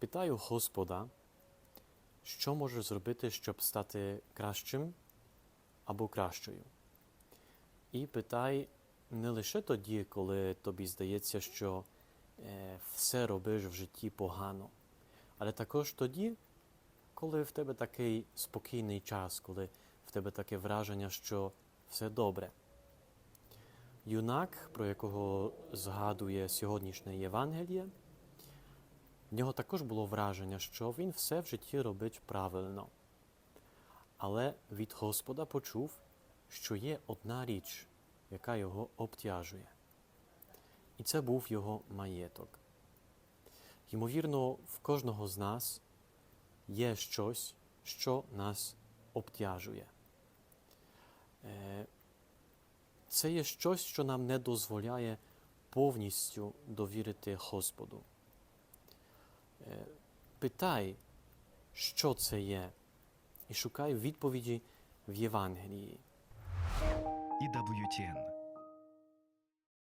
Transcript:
Питаю Господа, що можеш зробити, щоб стати кращим або кращою. І питай не лише тоді, коли тобі здається, що е, все робиш в житті погано, але також тоді, коли в тебе такий спокійний час, коли в тебе таке враження, що все добре. Юнак, про якого згадує сьогоднішнє Євангеліє, в нього також було враження, що він все в житті робить правильно. Але від Господа почув, що є одна річ, яка його обтяжує. І це був його маєток. Ймовірно, в кожного з нас є щось, що нас обтяжує. Е, Це є щось, що нам не дозволяє повністю довірити Господу. Питай, що це є, і шукай відповіді в Євангелії. EWTN